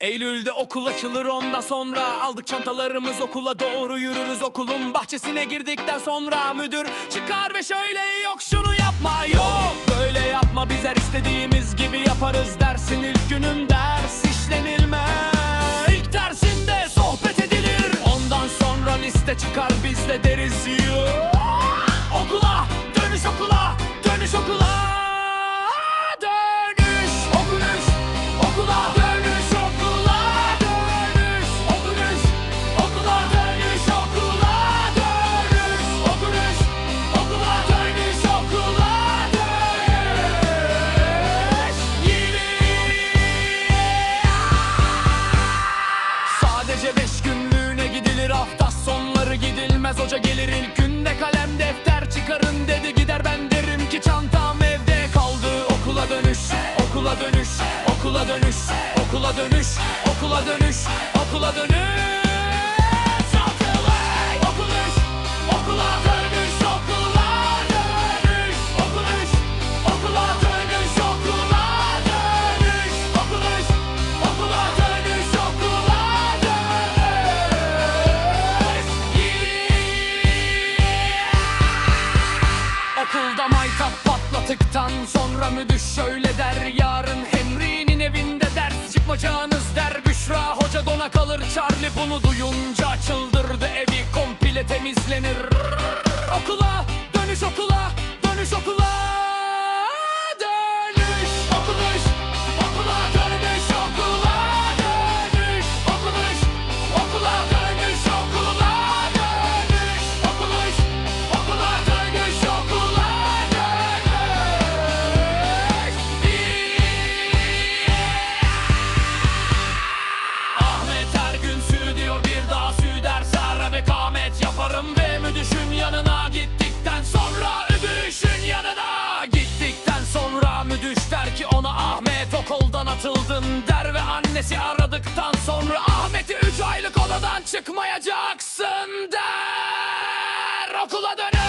Eylül'de okul açılır onda sonra Aldık çantalarımız okula doğru yürürüz Okulun bahçesine girdikten sonra Müdür çıkar ve şöyle yok şunu yapma Yok böyle yapma biz her istediğimiz gibi yaparız Dersin ilk günün ders işlenilmez. İlk dersinde sohbet edilir Ondan sonra liste çıkar biz de deriz beş günlüğüne gidilir hafta sonları gidilmez. Hoca gelir ilk günde kalem defter çıkarın dedi. Gider ben derim ki çantam evde kaldı. Okula dönüş, okula dönüş, okula dönüş, okula dönüş, okula dönüş, okula dönüş. Çaltılı! Patlatıktan sonra müdür şöyle der Yarın Henry'nin evinde ders çıkmayacağınız der. Büşra hoca dona kalır Charlie bunu duyunca çıldırdı Evi komple temizlenir. Okula atıldın der ve annesi aradıktan sonra Ahmet'i üç aylık odadan çıkmayacaksın der. Okula döner